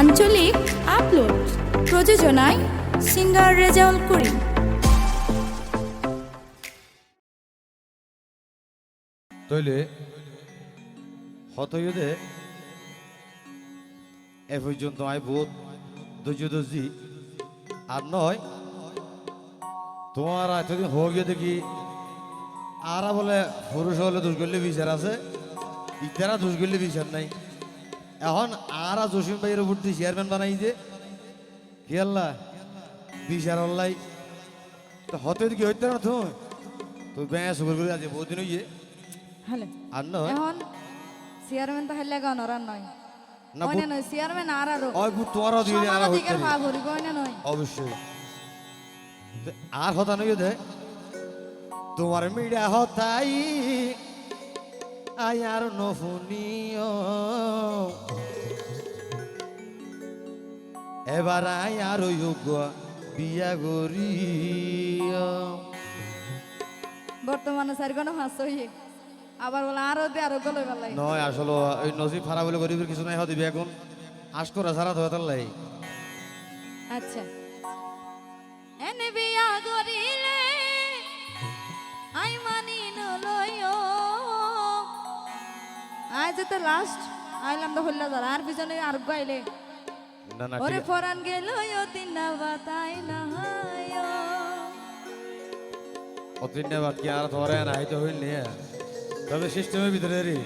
আঞ্চলিক আপলোড প্রযোজনায় সিঙ্গার রেজাউল করিম। তইলে হতইদে এ পর্যন্ত বহুত ধৈর্য ধরছি আর নয়, তোমার এতদিন হয়ে গিয়ে দেখি আরা বলে পুরুষ হলে দোষ করলে বিচার আছে, ইতারা দোষ করলে বিচার নাই। এখন আরা জসিম ভাইয়ের উপর দিয়ে চেয়ারম্যান বানাই যে। কি আল্লাহ? বিচার অল্লাই তো হতে কি হইতে না তো? তো ব্যাঁ সুগর করে আছে বহুদিন হইয়ে হলে আর নয় এখন চেয়ারম্যান তো হাইলে গান না আর না নয়। অবশ্যই। আর হতা নই দে। তোমার মিডা হতাই আই আর নফুনিও এবার যোগ্য বিয়া গরিও বর্তমানে চারি কোনো হাস হইয়ে আবার বলে আরও দে আরও গলই বেলাই নয় আসলে ওই নসিব ফারা বলে গরিবের কিছু নাই হদিবি এখন আশ করা সারা তো হতার লাই আচ্ছা। এনে বিয়া করিলে আই আজ তো লাস্ট আইলাম তো হল্লা ধর আর পিছনে আর গাইলে ওরে ফরান গেল তিনা বাতাই না কি আর ধরে না হয়তো হইল নিয়ে তবে সিস্টেমের ভিতরে রে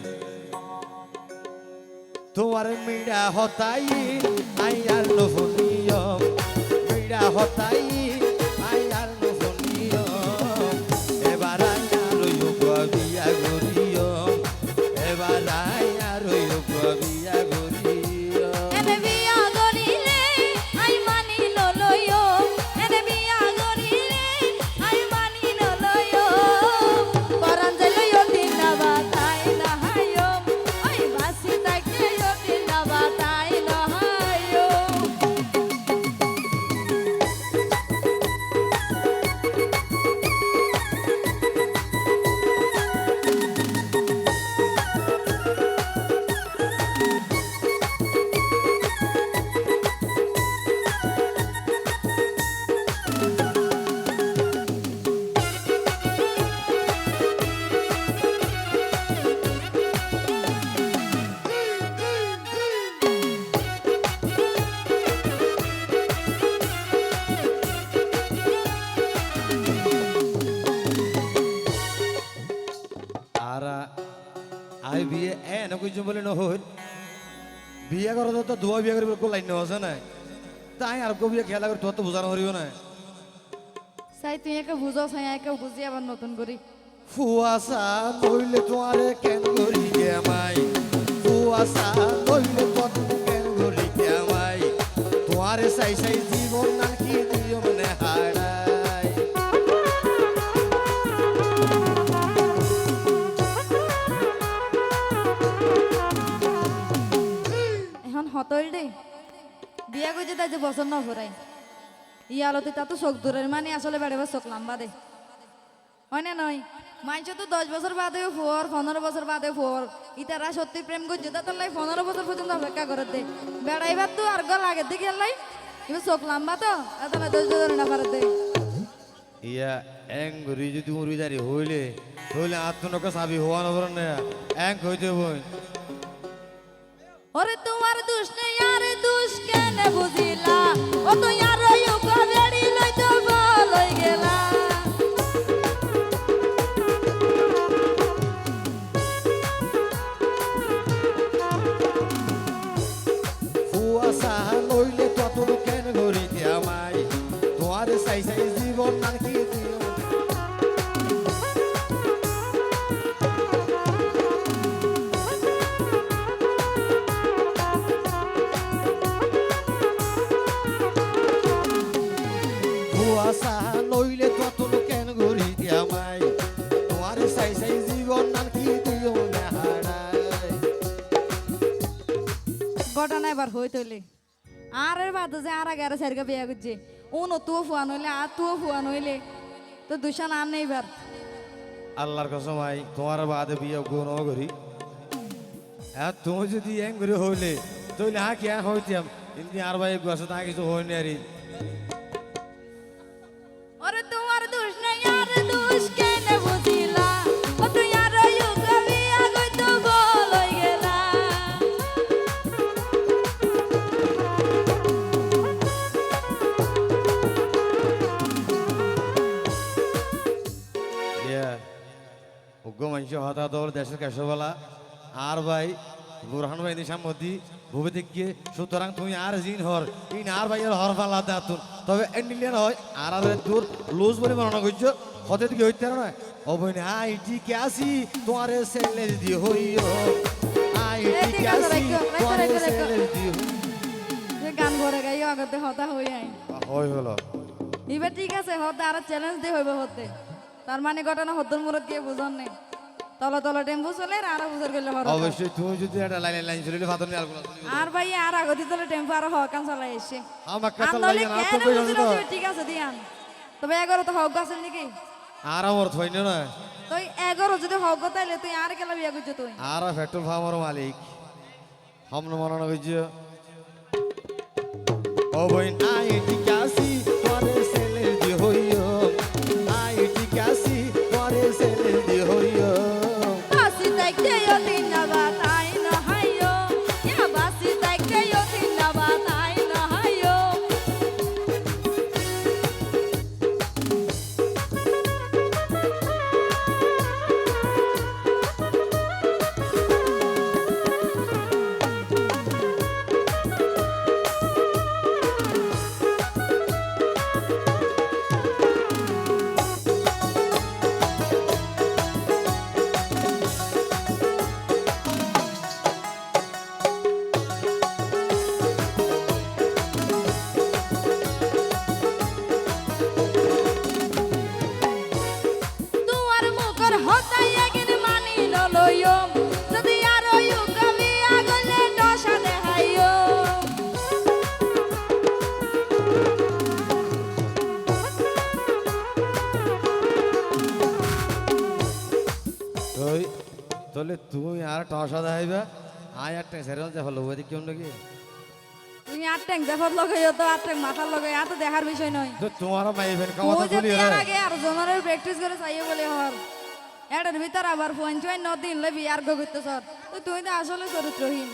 তোমার মিডা হতাই আই আর মিডা হতাই বিয়ে এ না কইছো বলে নহল? বিয়ে করো তো দুয়া বিয়ে করে কোন লাইন আছে না তাই আর কো বিয়ে খেলা করে তোর তো বোঝানো হরিও না সাই তুই একে বুঝো সাই একে বুঝি আবার নতুন করি ফুয়াশা নইলে তোমারে কেন করি আমাই ফুয়াশা নইলে কত কেন করি আমাই তোমারে সাই সাই জীবন নাকি দিও মনে হারাই করছে তাই যে বছর না ভরাই ইয়া আলোতে তা তো চোখ দূরের মানে আসলে বেড়াবার চোখ লম্বা দে। হয় না নয়? মাইছ তো দশ বছর বাদে ফোর পনেরো বছর বাদে ফোর ইতারা সত্যি প্রেম করছে তার লাই পনেরো বছর পর্যন্ত অপেক্ষা করে দে। বেড়াইবার তো আর গল আগে দিকে লাই। এবার চোখ লম্বা তো না দশ বছর না পারে দে। ইয়া এং গরি যদি উড়ি দাঁড়ি হইলে হইলে আত্মনকা সাবি হওয়া নবর না এং কইতে বই ওরে তোমার দুষ নেই, আর দুষ কেন বুঝিলা? ও তো আর ইউকা বেড়ি লই তো বলই নইলে তত কেন গরিতে আমাই তোমারে সাই সাই জীবন নাকি সাই সাই জীবন নাকি দিও না হারাই ঘটনা এবার হই তৈলে আর এর বাদ যে আর আগে আর সারিকা বিয়া করছে। উন তুও ফুয়া নইলে আর তুও ফুয়া নইলে। তো দুশান আর নেই এবার। আল্লাহর কসম আই তোমার বাদে বিয়ে গুণ করি। হ্যাঁ তুমি যদি এম করে হইলে তাহলে হ্যাঁ কি হইতাম? কিন্তু আর ভাই আছে তা কিছু হয়নি আরে হতা দল দেশের কেশবলা আর ভাই বুরহান ভাই নিশাম মধ্যে ভুবে দেখিয়ে সুতরাং তুমি আর জিন হর। ইন আর ভাই হর ফালা দাতুন তবে এন্ডিলিয়ান হয় আর আর দূর লুজ বলে মনে করছ হতে দিকে হইতে না? ও বই না আই ঠিক আসি তোমার সেলে দি হইও আই ঠিক আসি তোমার রাখো, রাখো। সেলে দি যে গান ভরে গাইও আগতে হতা হই আই। হই হলো। এবার ঠিক আছে হতে আর চ্যালেঞ্জ দিয়ে হইব হতে। তার মানে ঘটনা হদ্দর মুরত গিয়ে বুঝন নেই। তল তল টেম্পু চলে আর বুঝর হর অবশ্যই তুমি যদি একটা লাইন লাইন চলে ফাতর নিয়ে আলগুলা আর ভাই আর আগতি তলে টেম্পু আর হকান চলাই এসে। আমার কাছে লাগে না তো কই তো ঠিক আছে দিয়ান। তবে এগারো তো হক আছে নাকি? আর আমার থইন না। তুই এগারো যদি হক তাইলে তুই আর কেলা বিয়া করছ তুই? আর পেট্রোল পাম্পের মালিক। হমন মনে হয়েছে ও বই আই ঠিক আসি দুয়ার হতাই আগিন মানি ললইও যদি আর ইউ আগলে দশা দেহাইও তুই তাহলে তুমি আর টসা দেখাইবা আই আর টেসের যে হলো ওই কেউ নাকি? তুমি আর ট্যাং জাফর লগাইও তো আর ট্যাং মাথার লগাই এত দেখার বিষয় নয়। তো তোমার মাই ফেন ও কামাতা বলি বিয়ার রে। আগে আর জনের প্র্যাকটিস করে চাইও বলে হর এটার ভিতর আবার ফোন চুয়াই ন দিন লে বিয়ার গো করতে সর। তুই তো আসলে চরিত্রহীন।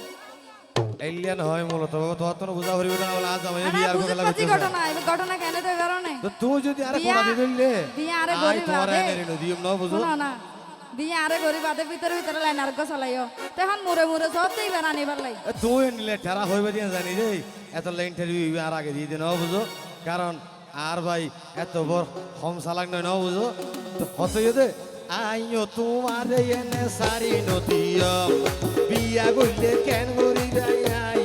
এলিয়ান হয় মূলত বাবা তোমার তো বুঝা হরিব না বলে আজ আমি না, বিয়ার কথা লাগছে ঘটনা এবার ঘটনা কেন তো এবার নেই তো তুই যদি আরে কোনা দিলে বিয়া আরে গরিব তোমার আদে। এনে দিম না বুঝো। শোনো না বিয়ে আরে গরিব আদে ভিতরে ভিতরে লাইন আর চালাইও তখন মুরে মুরে সব তো এবার আনিবার লাই তুই নিলে ঠেরা হইবে দিয়ে জানি রে এত লাইন ইন্টারভিউ আর আগে দিয়ে দিন বুঝো। কারণ আর ভাই এত বড় হম সালাক নয় ন বুঝো। তো হত দে আইও তোমার এনে সারি নদীয় বিয়া গুলে কেন গরি যাই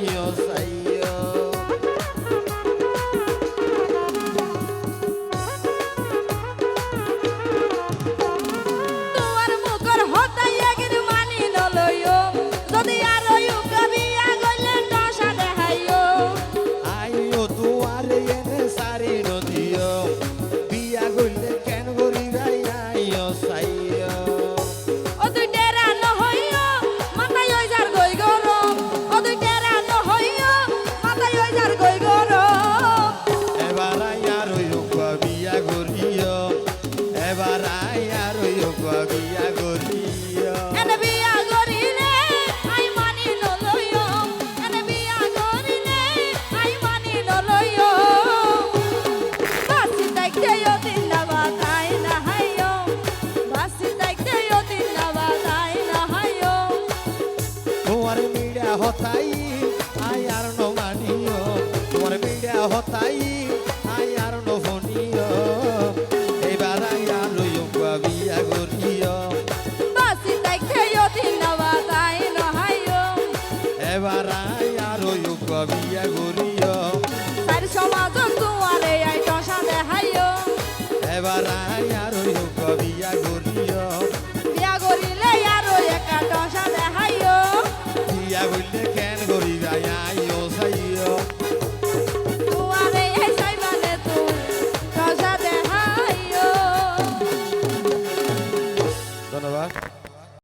হতাই আয়ার ন ফনিও এবার আয়ার বিয়া গরিয় বাসি তাইকে ইয়ো দিন না